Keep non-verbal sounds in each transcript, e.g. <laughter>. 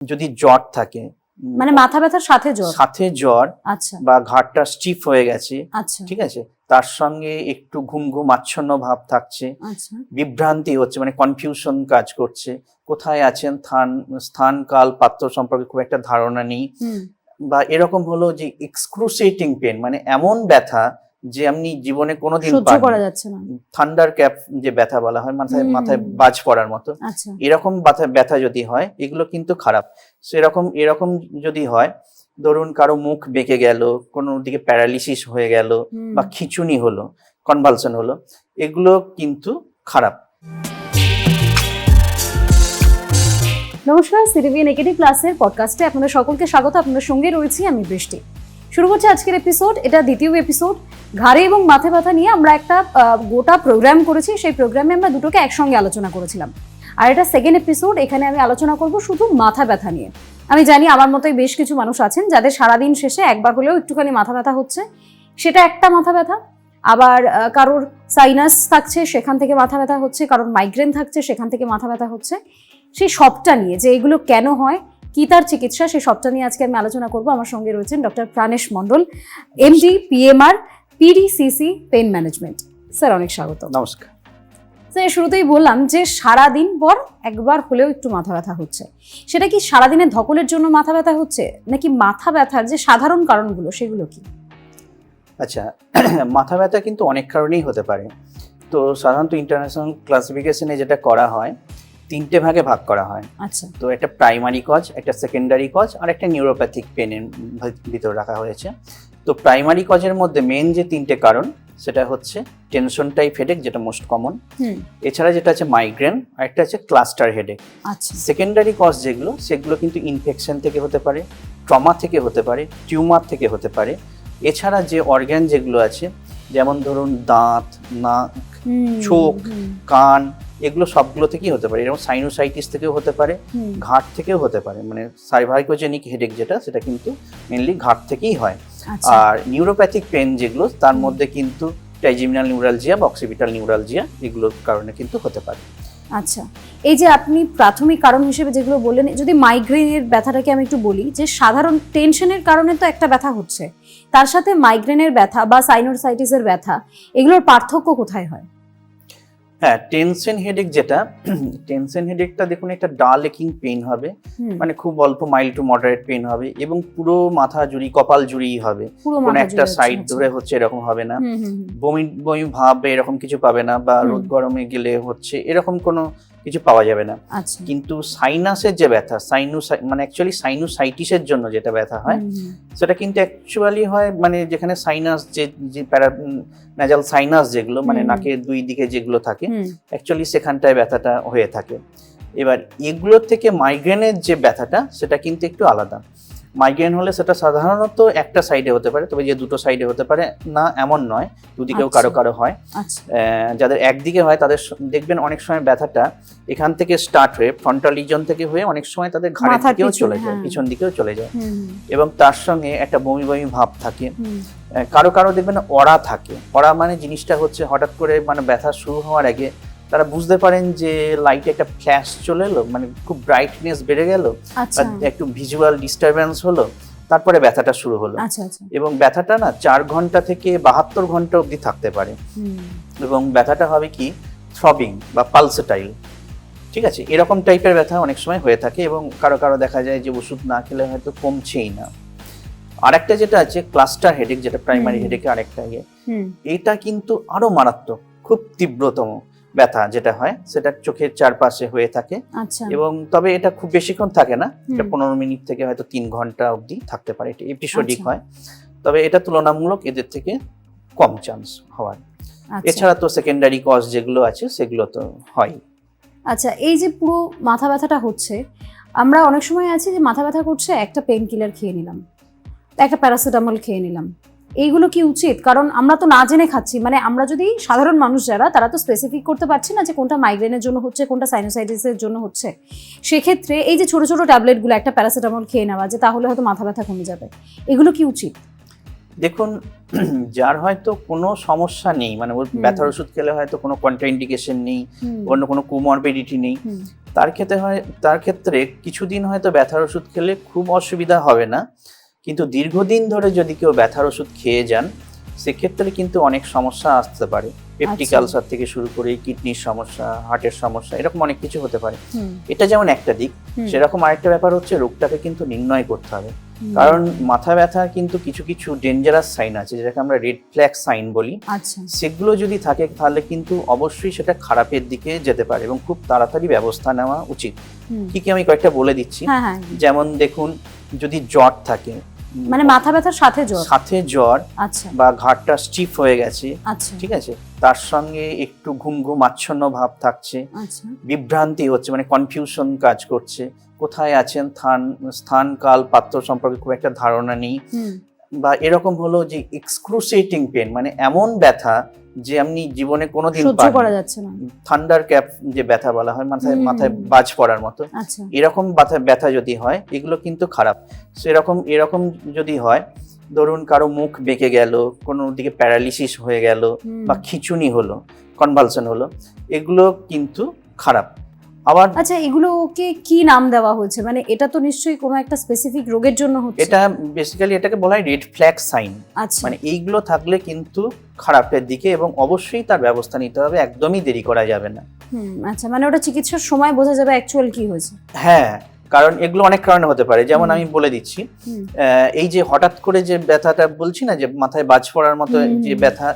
যদি জ্বর থাকে মানে মাথা ব্যথার সাথে জ্বর? সাথে জ্বর আচ্ছা। বা ঘাটটা স্টিফ হয়ে গেছে আচ্ছা। ঠিক আছে? তার সঙ্গে একটু ঘুম ঘুম আচ্ছন্ন ভাব থাকছে আচ্ছা। বিভ্রান্তি হচ্ছে মানে কনফিউশন কাজ করছে। কোথায় আছেন স্থান স্থান কাল পাত্র সম্পর্কে খুব একটা ধারণা নেই। বা এরকম হলো যে এক্সক্রুসিয়েটিং পেন মানে এমন ব্যথা যে আপনি জীবনে কোনোদিন সহ্য করা যাচ্ছে না। থান্ডার ক্যাপ যে ব্যথা বলা হয় মাথায় মাথায় বাজ পড়ার মতো। আচ্ছা। এরকম ব্যথা ব্যথা যদি হয় এগুলো কিন্তু খারাপ। সেরকম এরকম যদি হয় ধরুন কারও মুখ বেঁকে গেল কোনো দিকে প্যারালিসিস হয়ে গেল বা খিচুনি হলো কনভালশন হলো এগুলো কিন্তু খারাপ। নমস্কার সিটিভি নেগেটিভ ক্লাসের পডকাস্টে আপনাদের সকলকে স্বাগত। আপনাদের সঙ্গে রয়েছি আমি বৃষ্টি। শুরু করছি আজকের এপিসোড এটা দ্বিতীয় এপিসোড ঘাড়ে এবং মাথে ব্যথা নিয়ে আমরা একটা গোটা প্রোগ্রাম করেছি। সেই প্রোগ্রামে আমরা দুটোকে একসঙ্গে আলোচনা করেছিলাম। আর এটা সেকেন্ড এপিসোড এখানে আমি আলোচনা করব শুধু মাথা ব্যথা নিয়ে। আমি জানি আমার মতোই বেশ কিছু মানুষ আছেন যাদের সারাদিন শেষে একবার হলেও একটুখানি মাথা ব্যথা হচ্ছে। সেটা একটা মাথা ব্যথা। আবার কারোর সাইনাস থাকছে, সেখান থেকে মাথা ব্যথা হচ্ছে। কারোর মাইগ্রেন থাকছে, সেখান থেকে মাথা ব্যথা হচ্ছে। সেই সবটা নিয়ে যে এগুলো কেন হয় কি তার চিকিৎসা সেই সবটা নিয়ে আজকে আমি আলোচনা করব। আমার সঙ্গে রয়েছেন doctor Pranesh Mondal MD PMR PDCC pain management. Sir অনেক স্বাগত। নমস্কার। স্যার শুরুতেই বললাম যে সারাদিন পর একবার হলেও একটু মাথা ব্যথা হচ্ছে। সেটা কি সারাদিনের ধকলের জন্য মাথা ব্যথা হচ্ছে নাকি মাথা ব্যথার যে সাধারণ কারণগুলো সেগুলো কি? আচ্ছা <clears throat> মাথা ব্যথা কিন্তু অনেক কারণেই হতে পারে। তো সাধারণত ইন্টারন্যাশনাল ক্লাসিফিকেশনে যেটা করা হয় তিনটে ভাগে ভাগ করা হয়। আচ্ছা। তো একটা প্রাইমারি কজ একটা সেকেন্ডারি কজ আর একটা নিউরোপ্যাথিক পেনের ভিতর রাখা হয়েছে। তো প্রাইমারি কজের মধ্যে মেন যে তিনটে কারণ সেটা হচ্ছে টেনশন টাইপ হেডেক যেটা মোস্ট কমন হুম। এছাড়া যেটা আছে মাইগ্রেন আর একটা আছে ক্লাস্টার হেডেক আচ্ছা। সেকেন্ডারি কজ যেগুলো সেগুলো কিন্তু ইনফেকশন থেকে হতে পারে ট্রমা থেকে হতে পারে টিউমার থেকে হতে পারে। এছাড়া যে অর্গ্যান যেগুলো আছে যেমন ধরুন দাঁত নাক চোখ, কান এগুলো সবগুলো থেকেই হতে পারে। যেমন সাইনোসাইটিস থেকেও হতে পারে ঘাট থেকেও হতে পারে। মানে সাইভাইকোজেনিক হেডেক যেটা সেটা কিন্তু মেনলি ঘাট থেকেই হয়। আচ্ছা। আর নিউরোপ্যাথিক পেন যেগুলো তার মধ্যে কিন্তু টাইজিমিনাল নিউরালজিয়া বা অক্সিপিটাল নিউরালজিয়া এগুলোর কারণে কিন্তু হতে পারে। আচ্ছা। এই যে আপনি প্রাথমিক কারণ হিসেবে যেগুলো বললেন যদি মাইগ্রেনের ব্যথাটাকে আমি একটু বলি যে সাধারণ টেনশনের কারণে তো একটা ব্যথা হচ্ছে তার সাথে মাইগ্রেনের ব্যথা বা সাইনোসাইটিসের ব্যথা এগুলোর পার্থক্য কোথায় হয়? হ্যাঁ টেনশন হেডেক যেটা <clears throat> টেনশন হেডেকটা দেখুন একটা ডাল একিং পেন হবে মানে খুব অল্প মাইল্ড টু মডারেট পেন হবে এবং পুরো মাথা জুড়ি কপাল জুড়িই হবে। পুরো কোনো একটা সাইড ধরে হচ্ছে এরকম হবে না। বমি বমি ভাব এরকম কিছু পাবে না বা রোদ গরমে গেলে হচ্ছে এরকম কোনো কিছু পাওয়া যাবে না। আচ্ছা। কিন্তু সাইনাসের যে ব্যথা সাইনু মানে অ্যাকচুয়ালি সাইনুসাইটিসের জন্য যেটা ব্যথা হয় সেটা কিন্তু অ্যাকচুয়ালি হয় মানে যেখানে সাইনাস যে যে প্যারা ন্যাজাল সাইনাস যেগুলো মানে নাকের দুই দিকে যেগুলো থাকে অ্যাকচুয়ালি সেখানটায় ব্যথাটা হয়ে থাকে। এবার এগুলোর থেকে মাইগ্রেনের যে ব্যথাটা সেটা কিন্তু একটু আলাদা। মাইগ্রেন হলে সেটা সাধারণত একটা সাইডে হতে পারে তবে যে দুটো সাইডে হতে পারে না এমন নয় দুদিকেও আচ্ছা। কারও কারও হয়। আচ্ছা। যাদের একদিকে হয় তাদের দেখবেন অনেক সময় ব্যথাটা এখান থেকে স্টার্ট হয়ে ফ্রন্টাল রিজন থেকে হয়ে অনেক সময় তাদের ঘাড়ের মাথার দিকেও চলে যায় হ্যাঁ। পিছন দিকেও চলে যায়। এবং তার সঙ্গে একটা বমি বমি ভাব থাকে। কারও কারও দেখবেন অড়া থাকে। অড়া মানে জিনিসটা হচ্ছে হঠাৎ করে মানে ব্যথা শুরু হওয়ার আগে তারা বুঝতে পারেন যে লাইটে একটা ফ্ল্যাশ চলে এলো মানে খুব ব্রাইটনেস বেড়ে গেল আচ্ছা। একটু ভিজুয়াল ডিস্টারবেন্স হলো তারপরে ব্যথাটা শুরু হলো। আচ্ছা আচ্ছা। এবং ব্যথাটা না চার ঘণ্টা থেকে বাহাত্তর ঘণ্টা অবধি থাকতে পারে। এবং ব্যথাটা হবে কি? থ্রবিং বা পালসেটাইল ঠিক আছে? এরকম টাইপের ব্যথা অনেক সময় হয়ে থাকে এবং কারও কারও দেখা যায় যে ওষুধ না খেলে হয়তো কমছেই না। আরেকটা যেটা আছে ক্লাস্টার হেডেক যেটা প্রাইমারি হেডেক আরেকটা ইয়ে। এটা কিন্তু আরও মারাত্মক খুব তীব্রতম। ব্যথা যেটা হয় সেটা চোখের চারপাশে হয়ে থাকে। আচ্ছা। এবং তবে এটা খুব বেশিক্ষণ থাকে না এটা পনেরো মিনিট থেকে হয়তো তিন ঘণ্টা অবধি থাকতে পারে। এটা এপিসোডিক আচ্ছা। হয়। তবে এটা তুলনামূলক এদের থেকে কম চান্স হওয়ার। আচ্ছা। এছাড়া তো সেকেন্ডারি কজ যেগুলো আছে সেগুলো তো হয়। আচ্ছা এই যে পুরো মাথা ব্যথাটা হচ্ছে আমরা অনেক সময় আছি যে মাথা ব্যথা করছে একটা পেন কিলার খেয়ে নিলাম একটা প্যারাসিটামল খেয়ে নিলাম। এইগুলো কি উচিত? কারণ আমরা তো না জেনে খাচ্ছি। মানে আমরা যদি সাধারণ মানুষ যারা তারা তো স্পেসিফিক করতে পারছি না যে কোনটা মাইগ্রেনের জন্য হচ্ছে কোনটা সাইনোসাইটিসের জন্য হচ্ছে। সেক্ষেত্রে এই যে ছোট ছোট ট্যাবলেটগুলো একটা প্যারাসিটামল খেয়ে নেওয়া যে তাহলে হয়তো মাথা ব্যথা কমে যাবে। এগুলো কি উচিত? দেখুন <clears throat> যার হয়তো কোনো সমস্যা নেই মানে ওর ব্যথার ওষুধ খেলে হয়তো কোনো কন্ট্রাইন্ডিকেশন নেই অন্য কোনো কোমরবিডিটি নেই। তার ক্ষেত্রে হয় তার ক্ষেত্রে কিছুদিন হয়তো ব্যথার ওষুধ খেলে খুব অসুবিধা হবে না। কিন্তু দীর্ঘদিন ধরে যদি কেউ ব্যথার ওষুধ খেয়ে যান সেক্ষেত্রে কিন্তু অনেক সমস্যা আসতে পারে। পেপটিক আচ্ছা। আলসার থেকে শুরু করে কিডনির সমস্যা হার্টের সমস্যা এরকম অনেক কিছু হতে পারে। এটা যেমন একটা দিক সেরকম আরেকটা ব্যাপার হচ্ছে রোগটাকে কিন্তু নির্ণয় করতে হবে। কারণ মাথা ব্যথা কিন্তু কিছু কিছু ডেঞ্জারাস সাইন আছে যেটাকে আমরা রেড ফ্ল্যাগ সাইন বলি। আচ্ছা। সেগুলো যদি থাকে তাহলে কিন্তু অবশ্যই সেটা খারাপের দিকে যেতে পারে এবং খুব তাড়াতাড়ি ব্যবস্থা নেওয়া উচিত। কি কি আমি কয়েকটা বলে দিচ্ছি। হ্যাঁ হ্যাঁ। যেমন দেখুন যদি জ্বর থাকে মানে মাথা ব্যথার সাথে জ্বর? সাথে জ্বর আচ্ছা। বা ঘাটটা স্টিফ হয়ে গেছে আচ্ছা। ঠিক আছে? তার সঙ্গে একটু ঘুম ঘুম আচ্ছন্ন ভাব থাকছে আচ্ছা। বিভ্রান্তি হচ্ছে মানে কনফিউশন কাজ করছে। কোথায় আছেন? স্থান স্থান কাল পাত্র সম্পর্কে খুব একটা ধারণা নেই। বা এরকম হলো যে এক্সক্রুসিয়েটিং পেন মানে এমন ব্যথা যে আপনি জীবনে কোনোদিন সহ্য করা যাচ্ছে না। থান্ডার ক্যাপ যে ব্যথা বলা হয় মাথায় মাথায় বাজ পড়ার মতো। আচ্ছা। এরকম ব্যথা ব্যথা যদি হয় এগুলো কিন্তু খারাপ। সেরকম এরকম এরকম যদি হয় ধরুন কারও মুখ বেঁকে গেল কোনো দিকে প্যারালিসিস হয়ে গেল বা খিচুনি হলো কনভালশন হলো এগুলো কিন্তু খারাপ। আবার আচ্ছা এগুলোকে কি নাম দেওয়া হয়েছে? মানে এটা তো নিশ্চয়ই কোনো একটা স্পেসিফিক রোগের জন্য হচ্ছে। এটা বেসিক্যালি এটাকে বলা হয় রেড ফ্ল্যাগ সাইন মানে এইগুলো থাকলে কিন্তু খারাপের দিকে এবং অবশ্যই তার ব্যবস্থা নিতে হবে একদমই দেরি করা যাবে না। আচ্ছা মানে ওটা চিকিৎসার সময় বোঝা যাবে অ্যাকচুয়াল কি হয়েছে। হ্যাঁ কারণ এগুলো অনেক কারণে হতে পারে। যেমন আমি বলে দিচ্ছি এই যে হঠাৎ করে যে ব্যথাটা বলছি না যে মাথায় বাজ পড়ার মতো যে ব্যথা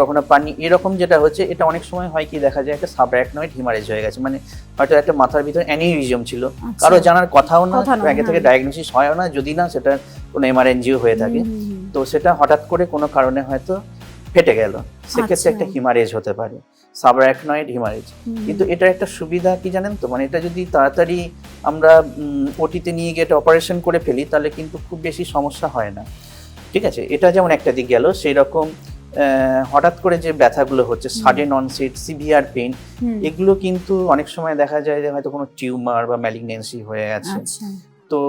কখনো পানি এরকম যেটা হচ্ছে এটা অনেক সময় হয় কি দেখা যায় একটা সাবঅ্যাকনয়েড হিমারেজ হয়ে গেছে। মানে হয়তো একটা মাথার ভিতরে অ্যানিউরিজম ছিল। আচ্ছা। কারও জানার কথাও না আগে থেকে হ্যাঁ। ডায়াগনোসিস হয়ও না যদি না সেটা কোনো এমআরএনজিও হয়ে থাকে। তো সেটা হঠাৎ করে কোনো কারণে হয়তো ফেটে গেল। সেক্ষেত্রে আচ্ছা। একটা হিমারেজ হতে পারে সাবঅ্যাকনয়েড হিমারেজ কিন্তু এটা একটা সুবিধা কি জানেন তো? মানে এটা যদি তাড়াতাড়ি আমরা ওটিতে নিয়ে গিয়ে এটা অপারেশন করে ফেলি তাহলে কিন্তু খুব বেশি সমস্যা হয় না। ঠিক আছে? এটা যেমন একটা দিক গেল সেই রকম হঠাৎ করে যে ব্যথাগুলো হচ্ছে সাডেন অনসেট সিভিয়ার পেন এগুলো কিন্তু অনেক সময় দেখা যায় যে হয়তো কোনো টিউমার বা ম্যালিগনেন্সি হয়ে গেছে। আচ্ছা। তো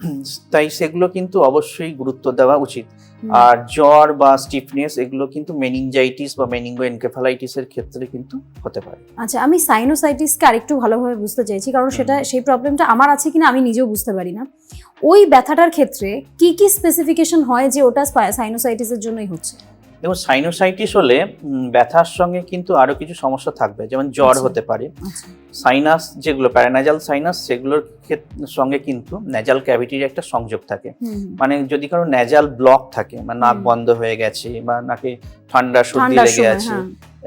<clears throat> তাই সেগুলো কিন্তু অবশ্যই গুরুত্ব দেওয়া উচিত। আর জ্বর বা স্টিফনেস এগুলো কিন্তু মেনিনজাইটিস বা মেনিঙ্গো এনকেফালাইটিসের ক্ষেত্রে কিন্তু হতে পারে। আচ্ছা আমি সাইনোসাইটিসকে আরেকটু ভালোভাবে বুঝতে চাইছি কারণ সেটা সেই প্রবলেমটা আমার আছে কিনা আমি নিজেও বুঝতে পারি না। ওই ব্যথাটার ক্ষেত্রে কি কি স্পেসিফিকেশন হয় যে ওটা সাইনোসাইটিসের জন্যই হচ্ছে? দেখুন সাইনোসাইটিস হলে ব্যথার সঙ্গে কিন্তু আরও কিছু সমস্যা থাকবে যেমন জ্বর আচ্ছা। হতে পারে। আচ্ছা। সাইনাস যেগুলো প্যারানাজাল সাইনাস সেগুলোর সঙ্গে কিন্তু ন্যাজাল ক্যাভিটির একটা সংযোগ থাকে। মানে যদি কারও ন্যাজাল ব্লক থাকে মানে নাক বন্ধ হয়ে গেছে বা নাকে ঠান্ডা সর্দি লেগে আছে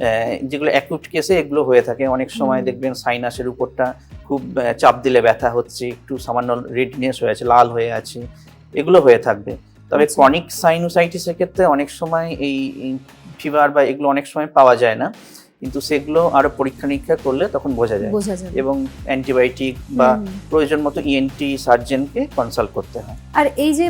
হ্যাঁ। যেগুলো অ্যাকুট কেসে এগুলো হয়ে থাকে। অনেক সময় দেখবেন সাইনাসের উপরটা খুব চাপ দিলে ব্যথা হচ্ছে একটু সামান্য রেডনেস হয়ে আছে লাল হয়ে আছে এগুলো হয়ে থাকবে। তবে আচ্ছা। ক্রনিক সাইনোসাইটিসের ক্ষেত্রে অনেক সময় এই ফিভার বা এগুলো অনেক সময় পাওয়া যায় না। কিন্তু সেগুলো আরও পরীক্ষা নিরীক্ষা করলে তখন বোঝা যায়। এবং অ্যান্টিবায়োটিক বা। প্রয়োজন মতো ইএনটি সার্জনকে কনসাল্ট করতে হয়। আর এই যে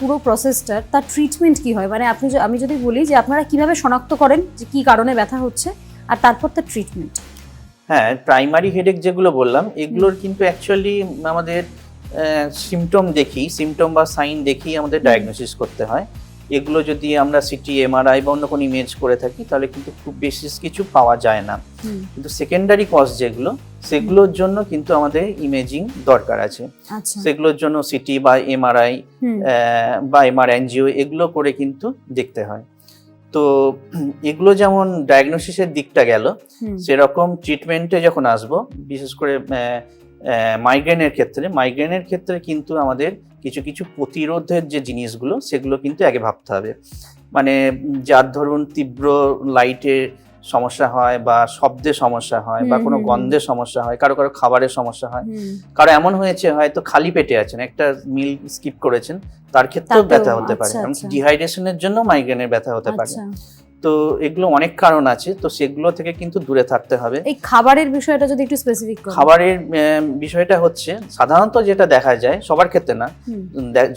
পুরো প্রসেসটার তার ট্রিটমেন্ট কি হয়? মানে আপনি আমি যদি বলি যে আপনারা কীভাবে শনাক্ত করেন যে কি কারণে ব্যথা হচ্ছে? আর তারপর তার ট্রিটমেন্ট হ্যাঁ প্রাইমারি হেডেক যেগুলো বললাম এগুলোর কিন্তু অ্যাকচুয়ালি আমাদের সিমটম দেখি সিমটম বা সাইন দেখি আমাদের ডায়াগনোসিস করতে হয়। এগুলো যদি আমরা সিটি এমআরআই বা অন্য কোনো ইমেজ করে থাকি তাহলে কিন্তু খুব বেশি কিছু পাওয়া যায় না। কিন্তু সেকেন্ডারি কজ যেগুলো সেগুলোর জন্য কিন্তু আমাদের ইমেজিং দরকার আছে। আচ্ছা। সেগুলোর জন্য সিটি বা এমআরআই বা এমআর এনজিও এগুলো করে কিন্তু দেখতে হয়। তো এগুলো যেমন ডায়াগনোসিসের দিকটা গেল সেরকম ট্রিটমেন্টে যখন আসব বিশেষ করে মাইগ্রেনের ক্ষেত্রে মাইগ্রেনের ক্ষেত্রে কিন্তু আমাদের কিছু কিছু প্রতিরোধের যে জিনিসগুলো সেগুলো কিন্তু আগে ভাবতে হবে। মানে যার ধরুন তীব্র লাইটের সমস্যা হয় বা শব্দে সমস্যা হয় বা কোনো। গন্ধের সমস্যা হয় কারও কারও খাবারের সমস্যা হয়। কারও এমন হয়েছে হয়তো খালি পেটে আছেন একটা মিল স্কিপ করেছেন তার ক্ষেত্রেও ব্যথা হতে পারে। আচ্ছা, আচ্ছা। ডিহাইড্রেশনের জন্য মাইগ্রেনের ব্যথা হতে পারে। আচ্ছা তো এগুলো অনেক কারণ আছে তো সেগুলো থেকে কিন্তু দূরে থাকতে হবে। এই খাবারের বিষয়টা যদি একটু স্পেসিফিক খাবারের বিষয়টা হচ্ছে সাধারণত যেটা দেখা যায় সবার ক্ষেত্রে না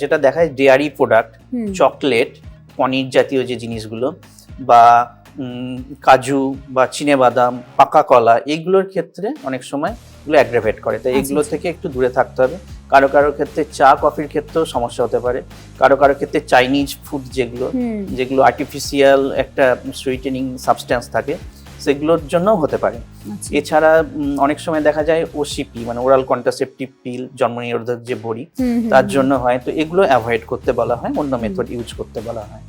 যেটা দেখা যায় ডেয়ারি প্রোডাক্ট চকলেট পনির জাতীয় যে জিনিসগুলো বা কাজু বা চিনে বাদাম পাকা কলা এইগুলোর ক্ষেত্রে অনেক সময় এগুলো অ্যাগ্রাভেট করে। তাই আচ্ছা, এগুলো আচ্ছা। থেকে একটু দূরে থাকতে হবে। কারও কারও ক্ষেত্রে চা কফির ক্ষেত্রেও সমস্যা হতে পারে। কারও কারও ক্ষেত্রে চাইনিজ ফুড যেগুলো যেগুলো আর্টিফিশিয়াল একটা সুইটেনিং সাবস্টেন্স থাকে সেগুলোর জন্যও হতে পারে। আচ্ছা। এছাড়া অনেক সময় দেখা যায় ওসিপি মানে ওরাল কন্ট্রাসেপটিভ পিল জন্ম নিরোধক যে বড়ি তার জন্য হয়। তো এগুলো অ্যাভয়েড করতে বলা হয় অন্য মেথড ইউজ করতে বলা হয়।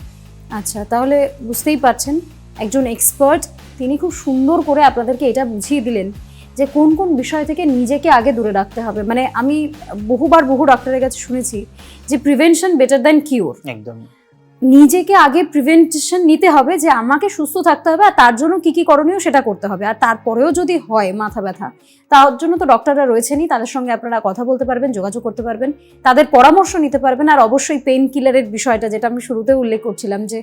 আচ্ছা তাহলে বুঝতেই পারছেন একজন এক্সপার্ট তিনি খুব সুন্দর করে আপনাদেরকে এটা বুঝিয়ে দিলেন। যে কোন কোন বিষয় থেকে নিজেকে আগে দূরে রাখতে হবে। মানে আমি বহুবার বহু ডাক্তারের কাছে শুনেছি যে প্রিভেনশন বেটার দ্যান কিওর একদম। নিজেকে আগে প্রিভেন্টেশন নিতে হবে যে আমাকে সুস্থ থাকতে হবে আর তার জন্য কি কি করণীয় সেটা করতে হবে। আর তারপরেও যদি হয় মাথা ব্যথা তার জন্য তো ডক্টররা রয়েছেনই তাদের সঙ্গে আপনারা কথা বলতে পারবেন যোগাযোগ করতে পারবেন তাদের পরামর্শ নিতে পারবেন। আর অবশ্যই পেইন কিলারের বিষয়টা যেটা আমি শুরুতে উল্লেখ করছিলাম যে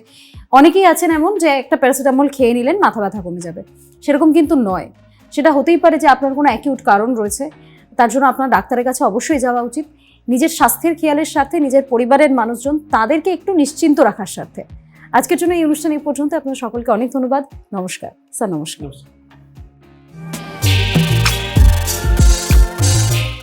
অনেকেই আছেন এমন যে একটা প্যারাসিটামল খেয়ে নিলেন মাথা ব্যথা কমে যাবে। সেরকম কিন্তু নয়। সেটা হতেই পারে যে আপনার কোনো অ্যাকিউট কারণ রয়েছে। তার জন্য আপনার ডাক্তারের কাছে অবশ্যই যাওয়া উচিত। নিজের স্বাস্থ্যের খেয়ালের সাথে নিজের পরিবারের মানুষজন তাদেরকে একটু নিশ্চিন্ত রাখার সাথে। আজকের জন্য এই অনুষ্ঠান এই পর্যন্ত। আপনার সকলকে অনেক ধন্যবাদ। নমস্কার। স্যার নমস্কার।